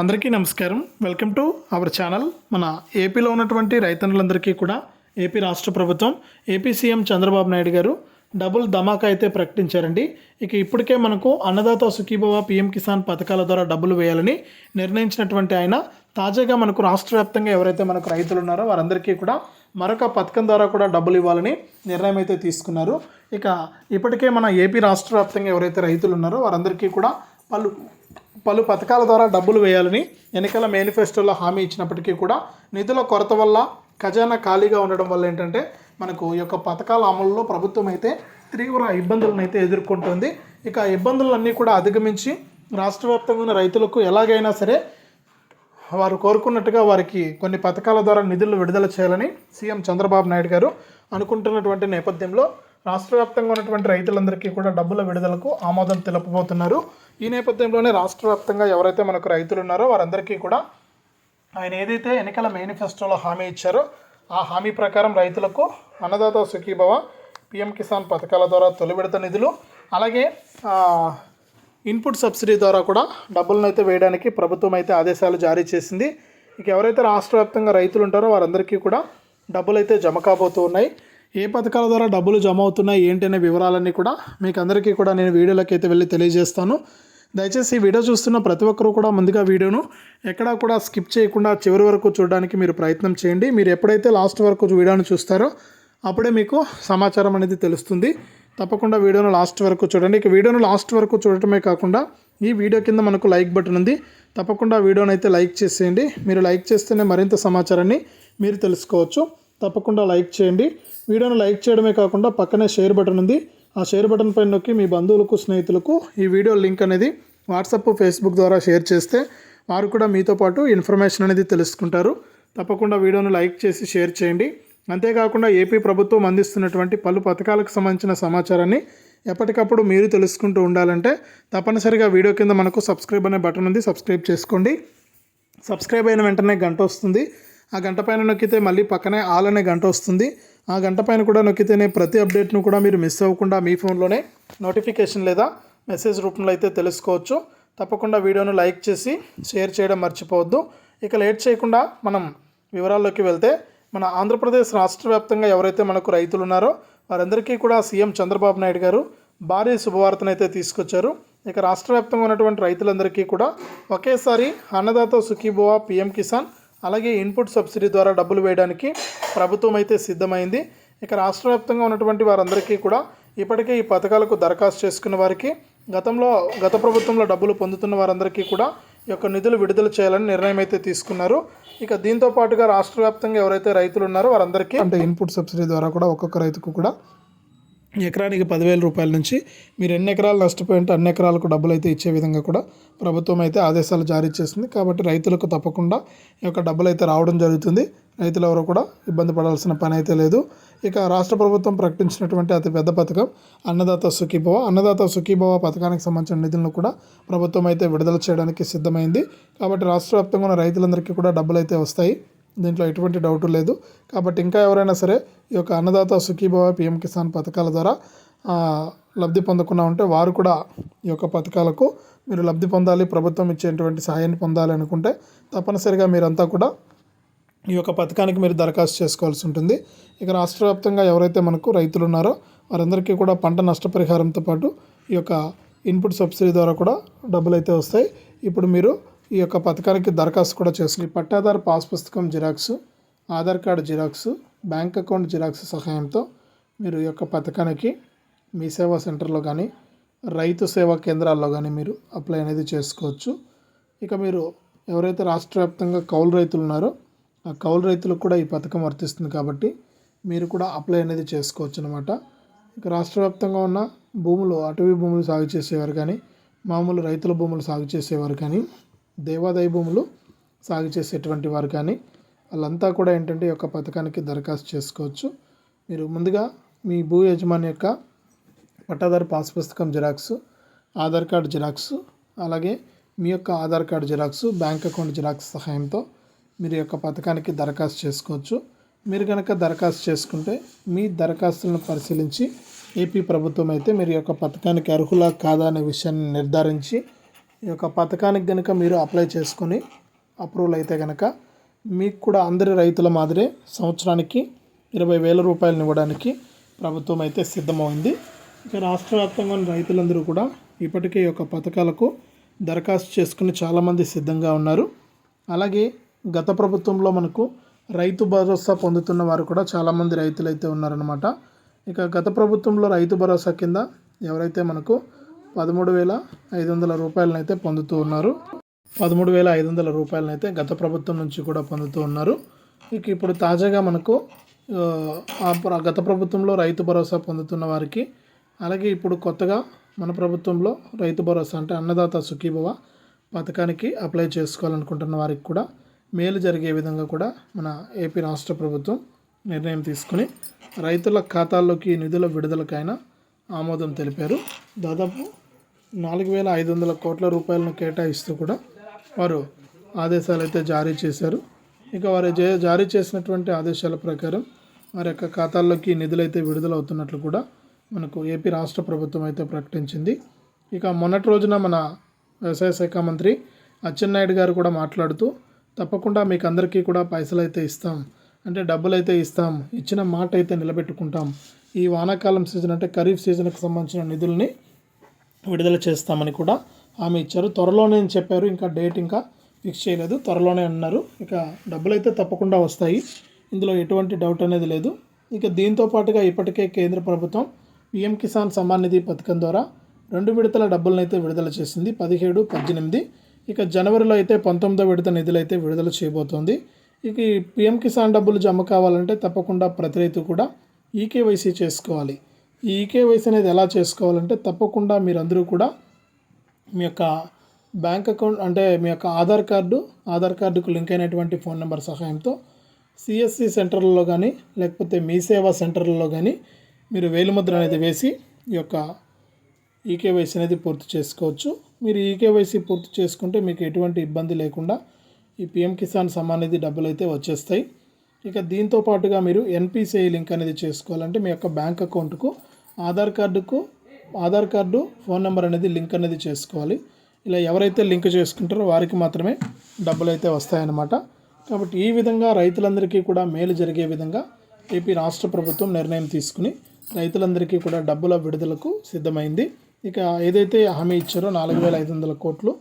అందరికీ నమస్కారం. Welcome to our channel. మన ఏపీలో ఉన్నటువంటి రైతన్నులందరికీ కూడా ఏపీ రాష్ట్ర ప్రభుత్వం ఏపీ సీఎం చంద్రబాబు నాయుడు గారు డబుల్ ధమాకా అయితే ప్రకటించారండి. ఇక ఇప్పటికే మనకు అన్నదాత సుఖీభవ పీఎం కిసాన్ పథకాల ద్వారా డబ్బులు వేయాలని నిర్ణయించినటువంటి ఆయన తాజాగా మనకు రాష్ట్ర వ్యాప్తంగా ఎవరైతే మనకు రైతులు ఉన్నారో వారందరికీ కూడా మరొక పథకం ద్వారా కూడా డబ్బులు ఇవ్వాలని నిర్ణయం అయితే తీసుకున్నారు. ఇక ఇప్పటికే మన ఏపీ రాష్ట్ర వ్యాప్తంగా ఎవరైతే రైతులు ఉన్నారో వారందరికీ కూడా పలు పలు పథకాల ద్వారా డబ్బులు వేయాలని ఎన్నికల మేనిఫెస్టోలో హామీ ఇచ్చినప్పటికీ కూడా నిధుల కొరత వల్ల ఖజానా ఖాళీగా ఉండడం వల్ల ఏంటంటే మనకు ఈ యొక్క పథకాల అమలులో ప్రభుత్వం అయితే తీవ్ర ఇబ్బందులను అయితే ఎదుర్కొంటుంది. ఇక ఇబ్బందులన్నీ కూడా అధిగమించి రాష్ట్ర వ్యాప్తంగా ఉన్న రైతులకు ఎలాగైనా సరే వారు కోరుకున్నట్టుగా వారికి కొన్ని పథకాల ద్వారా నిధులు విడుదల చేయాలని సీఎం చంద్రబాబు నాయుడు గారు అనుకుంటున్నటువంటి నేపథ్యంలో రాష్ట్ర వ్యాప్తంగా ఉన్నటువంటి రైతులందరికీ కూడా డబ్బుల విడుదలకు ఆమోదం తెలుపబోతున్నారు. ఈ నేపథ్యంలోనే రాష్ట్ర వ్యాప్తంగా ఎవరైతే మనకు రైతులు ఉన్నారో వారందరికీ కూడా ఆయన ఏదైతే ఎన్నికల మేనిఫెస్టోలో హామీ ఇచ్చారో ఆ హామీ ప్రకారం రైతులకు అన్నదాత సుఖీభవ పిఎం కిసాన్ పథకాల ద్వారా తొలి విడత నిధులు అలాగే ఇన్పుట్ సబ్సిడీ ద్వారా కూడా డబ్బులను అయితే వేయడానికి ప్రభుత్వం అయితే ఆదేశాలు జారీ చేసింది. ఇక ఎవరైతే రాష్ట్ర వ్యాప్తంగా రైతులు ఉంటారో వారందరికీ కూడా డబ్బులు అయితే జమ కాబోతూ ఉన్నాయి. ఏ పథకాల ద్వారా డబ్బులు జమ అవుతున్నాయి ఏంటి అనే వివరాలన్నీ కూడా మీకు అందరికీ కూడా నేను వీడియోలోకి అయితే వెళ్ళి తెలియజేస్తాను. దయచేసి ఈ వీడియో చూస్తున్న ప్రతి ఒక్కరూ కూడా ముందుగా వీడియోను ఎక్కడా కూడా స్కిప్ చేయకుండా చివరి వరకు చూడడానికి మీరు ప్రయత్నం చేయండి. మీరు ఎప్పుడైతే లాస్ట్ వరకు వీడియోను చూస్తారో అప్పుడే మీకు సమాచారం అనేది తెలుస్తుంది. తప్పకుండా వీడియోను లాస్ట్ వరకు చూడండి. ఇక వీడియోను లాస్ట్ వరకు చూడటమే కాకుండా ఈ వీడియో కింద మనకు లైక్ బటన్ ఉంది. తప్పకుండా వీడియోని అయితే లైక్ చేసేయండి. మీరు లైక్ చేస్తేనే మరింత సమాచారాన్ని మీరు తెలుసుకోవచ్చు. తప్పకుండా లైక్ చేయండి. వీడియోను లైక్ చేయడమే కాకుండా పక్కనే షేర్ బటన్ ఉంది. ఆ షేర్ బటన్ పైన నొక్కి మీ బంధువులకు స్నేహితులకు ఈ వీడియో లింక్ అనేది వాట్సాప్ ఫేస్బుక్ ద్వారా షేర్ చేస్తే వారు కూడా మీతో పాటు ఇన్ఫర్మేషన్ అనేది తెలుసుకుంటారు. తప్పకుండా వీడియోను లైక్ చేసి షేర్ చేయండి. అంతేకాకుండా ఏపీ ప్రభుత్వం అందిస్తున్నటువంటి పలు పథకాలకు సంబంధించిన సమాచారాన్ని ఎప్పటికప్పుడు మీరు తెలుసుకుంటూ ఉండాలంటే తప్పనిసరిగా వీడియో కింద మనకు సబ్స్క్రైబ్ అనే బటన్ ఉంది. సబ్స్క్రైబ్ చేసుకోండి. సబ్స్క్రైబ్ అయిన వెంటనే గంట వస్తుంది. ఆ గంట పైన నొక్కితే మళ్ళీ పక్కనే ఆల్ అనే గంట వస్తుంది. ఆ గంట పైన కూడా నొక్కితేనే ప్రతి అప్డేట్ను కూడా మీరు మిస్ అవ్వకుండా మీ ఫోన్లోనే నోటిఫికేషన్ లేదా మెసేజ్ రూపంలో అయితే తెలుసుకోవచ్చు. తప్పకుండా వీడియోను లైక్ చేసి షేర్ చేయడం మర్చిపోవద్దు. ఇక లేట్ చేయకుండా మనం వివరాల్లోకి వెళ్తే మన ఆంధ్రప్రదేశ్ రాష్ట్ర వ్యాప్తంగా ఎవరైతే మనకు రైతులు ఉన్నారో వారందరికీ కూడా సీఎం చంద్రబాబు నాయుడు గారు భారీ శుభవార్తను అయితే తీసుకొచ్చారు. ఇక రాష్ట్ర వ్యాప్తంగా ఉన్నటువంటి రైతులందరికీ కూడా ఒకేసారి అన్నదాత సుఖీభవ పిఎం కిసాన్ అలాగే ఇన్పుట్ సబ్సిడీ ద్వారా డబ్బులు వేయడానికి ప్రభుత్వం అయితే సిద్ధమైంది. ఇక రాష్ట్ర వ్యాప్తంగా ఉన్నటువంటి వారందరికీ కూడా ఇప్పటికే ఈ పథకాలకు దరఖాస్తు చేసుకున్న వారికి గతంలో గత ప్రభుత్వంలో డబ్బులు పొందుతున్న వారందరికీ కూడా ఈ యొక్క నిధులు విడుదల చేయాలని నిర్ణయం అయితే తీసుకున్నారు. ఇక దీంతో పాటుగా రాష్ట్ర వ్యాప్తంగా ఎవరైతే రైతులు ఉన్నారో వారందరికీ అంటే ఇన్పుట్ సబ్సిడీ ద్వారా కూడా ఒక్కొక్క రైతుకు కూడా ఎకరానికి పదివేల రూపాయల నుంచి మీరు ఎన్ని ఎకరాలు నష్టపోయింటే అన్ని ఎకరాలకు డబ్బులు అయితే ఇచ్చే విధంగా కూడా ప్రభుత్వం అయితే ఆదేశాలు జారీ చేసింది. కాబట్టి రైతులకు తప్పకుండా ఈ యొక్క డబ్బులు అయితే రావడం జరుగుతుంది. రైతులు ఎవరు కూడా ఇబ్బంది పడాల్సిన పని అయితే లేదు. ఇక రాష్ట్ర ప్రభుత్వం ప్రకటించినటువంటి అతి పెద్ద పథకం అన్నదాత సుఖీభవ. అన్నదాత సుఖీభవ పథకానికి సంబంధించిన నిధులను కూడా ప్రభుత్వం అయితే విడుదల చేయడానికి సిద్ధమైంది. కాబట్టి రాష్ట్ర వ్యాప్తంగా ఉన్న రైతులందరికీ కూడా డబ్బులు అయితే వస్తాయి. దీంట్లో ఎటువంటి డౌట్ లేదు. కాబట్టి ఇంకా ఎవరైనా సరే ఈ యొక్క అన్నదాత సుఖీభవ పిఎం కిసాన్ పథకాల ద్వారా లబ్ధి పొందకుండా ఉంటే వారు కూడా ఈ యొక్క పథకాలకు మీరు లబ్ధి పొందాలి ప్రభుత్వం ఇచ్చేటువంటి సహాయాన్ని పొందాలి అనుకుంటే తప్పనిసరిగా మీరంతా కూడా ఈ యొక్క పథకానికి మీరు దరఖాస్తు చేసుకోవాల్సి ఉంటుంది. ఇక రాష్ట్ర వ్యాప్తంగా ఎవరైతే మనకు రైతులు ఉన్నారో వారందరికీ కూడా పంట నష్టపరిహారంతో పాటు ఈ యొక్క ఇన్పుట్ సబ్సిడీ ద్వారా కూడా డబ్బులు అయితే వస్తాయి. ఇప్పుడు మీరు ఈ యొక్క పథకానికి దరఖాస్తు కూడా చేసుకుని పట్టాదారు పాస్ పుస్తకం xerox Aadhaar card xerox bank account xerox సహాయంతో మీరు ఈ యొక్క పథకానికి మీ సేవా సెంటర్లో కానీ రైతు సేవా కేంద్రాల్లో కానీ మీరు అప్లై అనేది చేసుకోవచ్చు. ఇక మీరు ఎవరైతే రాష్ట్ర వ్యాప్తంగా కౌలు రైతులు ఉన్నారో ఆ కౌలు రైతులకు కూడా ఈ పథకం వర్తిస్తుంది కాబట్టి మీరు కూడా అప్లై అనేది చేసుకోవచ్చు అనమాట ఇక రాష్ట్ర వ్యాప్తంగా ఉన్న భూములు అటవీ భూములు సాగు చేసేవారు కానీ మామూలు రైతుల భూములు సాగు చేసేవారు కానీ దేవాదాయ భూములు సాగు చేసేటువంటి వారు కానీ వాళ్ళంతా కూడా ఏంటంటే ఈ యొక్క పథకానికి దరఖాస్తు చేసుకోవచ్చు. మీరు ముందుగా మీ భూ యజమాని యొక్క పట్టాదారు పాస్ పుస్తకం జిరాక్స్ ఆధార్ కార్డు జిరాక్స్ అలాగే మీ యొక్క Aadhaar card xerox bank account xerox సహాయంతో మీరు యొక్క పథకానికి దరఖాస్తు చేసుకోవచ్చు. మీరు కనుక దరఖాస్తు చేసుకుంటే మీ దరఖాస్తులను పరిశీలించి ఏపీ ప్రభుత్వం అయితే మీరు యొక్క పథకానికి అర్హులా కాదా అనే విషయాన్ని నిర్ధారించి ఈ యొక్క పథకానికి కనుక మీరు అప్లై చేసుకొని అప్రూవల్ అయితే కనుక మీకు కూడా అందరి రైతుల మాదిరే సంవత్సరానికి ఇరవై వేల రూపాయలను ఇవ్వడానికి ప్రభుత్వం అయితే సిద్ధమైంది ఇక రాష్ట్ర వ్యాప్తంగా ఉన్న రైతులందరూ కూడా ఇప్పటికే ఈ యొక్క పథకాలకు దరఖాస్తు చేసుకుని చాలామంది సిద్ధంగా ఉన్నారు. అలాగే గత ప్రభుత్వంలో మనకు రైతు భరోసా పొందుతున్న వారు కూడా చాలామంది రైతులు అయితే ఉన్నారనమాట ఇక గత ప్రభుత్వంలో రైతు భరోసా కింద ఎవరైతే మనకు పదమూడు వేల ఐదు వందల రూపాయలనైతే పొందుతూ ఉన్నారు. పదమూడు వేల ఐదు వందల రూపాయలనైతే గత ప్రభుత్వం నుంచి కూడా పొందుతూ ఉన్నారు. ఇక ఇప్పుడు తాజాగా మనకు గత ప్రభుత్వంలో రైతు భరోసా పొందుతున్న వారికి అలాగే ఇప్పుడు కొత్తగా మన ప్రభుత్వంలో రైతు భరోసా అంటే అన్నదాత సుఖీభవ పథకానికి అప్లై చేసుకోవాలనుకుంటున్న వారికి కూడా మేలు జరిగే విధంగా కూడా మన ఏపీ రాష్ట్ర ప్రభుత్వం నిర్ణయం తీసుకుని రైతుల ఖాతాల్లోకి నిధుల విడుదలకైనా ఆమోదం తెలిపారు. దాదాపు నాలుగు వేల ఐదు వందల కోట్ల రూపాయలను కేటాయిస్తూ కూడా వారు ఆదేశాలు అయితే జారీ చేశారు. ఇక వారు జారీ చేసినటువంటి ఆదేశాల ప్రకారం వారి యొక్క ఖాతాల్లోకి నిధులైతే విడుదలవుతున్నట్లు కూడా మనకు ఏపీ రాష్ట్ర ప్రభుత్వం అయితే ప్రకటించింది. ఇక మొన్నటి రోజున మన వ్యవసాయ శాఖ మంత్రి అచ్చెన్నాయుడు గారు కూడా మాట్లాడుతూ తప్పకుండా మీకు అందరికీ కూడా పైసలు అయితే ఇస్తాం. అంటే డబ్బులు అయితే ఇస్తాం. ఇచ్చిన మాట అయితే నిలబెట్టుకుంటాం. ఈ వానాకాలం సీజన్ అంటే ఖరీఫ్ సీజన్కి సంబంధించిన నిధుల్ని విడుదల చేస్తామని కూడా హామీ ఇచ్చారు. త్వరలోనే అని చెప్పారు. ఇంకా డేట్ ఇంకా ఫిక్స్ చేయలేదు. త్వరలోనే అన్నారు. ఇక డబ్బులు అయితే తప్పకుండా వస్తాయి. ఇందులో ఎటువంటి డౌట్ అనేది లేదు. ఇక దీంతో పాటుగా ఇప్పటికే కేంద్ర ప్రభుత్వం పిఎం కిసాన్ సమ్మాన్ నిధి పథకం ద్వారా రెండు విడతల డబ్బులనైతే విడుదల చేసింది. పదిహేడు పద్దెనిమిది. ఇక జనవరిలో అయితే పంతొమ్మిదో విడత నిధులు అయితే విడుదల చేయబోతోంది. ఇక ఈ పిఎం కిసాన్ డబ్బులు జమ కావాలంటే తప్పకుండా ప్రతి రైతు కూడా ఈకేవైసీ చేసుకోవాలి. ఈ ఈకేవైసీ అనేది ఎలా చేసుకోవాలంటే తప్పకుండా మీరందరూ కూడా మీ యొక్క బ్యాంక్ అకౌంట్ అంటే మీ యొక్క ఆధార్ కార్డు ఆధార్ కార్డుకు లింక్ అయినటువంటి ఫోన్ నెంబర్ సహాయంతో సిఎస్సి సెంటర్లలో కానీ లేకపోతే మీ సేవా సెంటర్లలో కానీ మీరు వేలిముద్ర అనేది వేసి ఈ యొక్క ఈకేవైసీ అనేది పూర్తి చేసుకోవచ్చు. మీరు ఈకేవైసీ పూర్తి చేసుకుంటే మీకు ఎటువంటి ఇబ్బంది లేకుండా ఈ పిఎం కిసాన్ సమ్మాన్ అనేది డబ్బులు అయితే వచ్చేస్తాయి. ఇక దీంతో పాటుగా మీరు ఎన్పిసిఐ లింక్ అనేది చేసుకోవాలంటే మీ యొక్క బ్యాంక్ అకౌంట్కు ఆధార్ కార్డుకు ఆధార్ కార్డు ఫోన్ నెంబర్ అనేది లింక్ అనేది చేసుకోవాలి. ఇలా ఎవరైతే లింక్ చేసుకుంటారో వారికి మాత్రమే డబ్బులు అయితే వస్తాయన్నమాట. కాబట్టి ఈ విధంగా రైతులందరికీ కూడా మేలు జరిగే విధంగా ఏపీ రాష్ట్ర ప్రభుత్వం నిర్ణయం తీసుకుని రైతులందరికీ కూడా డబ్బుల విడుదలకు సిద్ధమైంది. ఇక ఏదైతే హామీ ఇచ్చారో నాలుగు వేల ఐదు వందల కోట్లు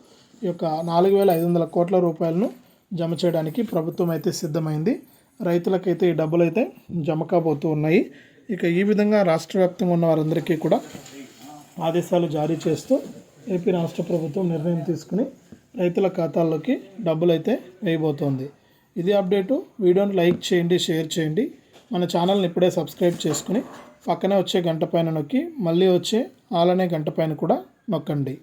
ఈ యొక్క నాలుగు వేల ఐదు వందల కోట్ల రూపాయలను జమ చేయడానికి ప్రభుత్వం అయితే సిద్ధమైంది. రైతులకైతే ఈ డబ్బులు అయితే జమ కాబోతూ ఉన్నాయి. ఇక ఈ విధంగా రాష్ట్ర వ్యాప్తంగా ఉన్న వారందరికీ కూడా ఆదేశాలు జారీ చేస్తూ ఏపీ రాష్ట్ర ప్రభుత్వం నిర్ణయం తీసుకుని రైతుల ఖాతాల్లోకి డబ్బులు అయితే వేయబోతోంది. ఇది అప్డేటు. వీడియోని లైక్ చేయండి షేర్ చేయండి. మన ఛానల్ని ఇప్పుడే సబ్స్క్రైబ్ చేసుకుని పక్కనే వచ్చే గంట పైన నొక్కి మళ్ళీ వచ్చే ఆలనే గంట పైన కూడా నొక్కండి.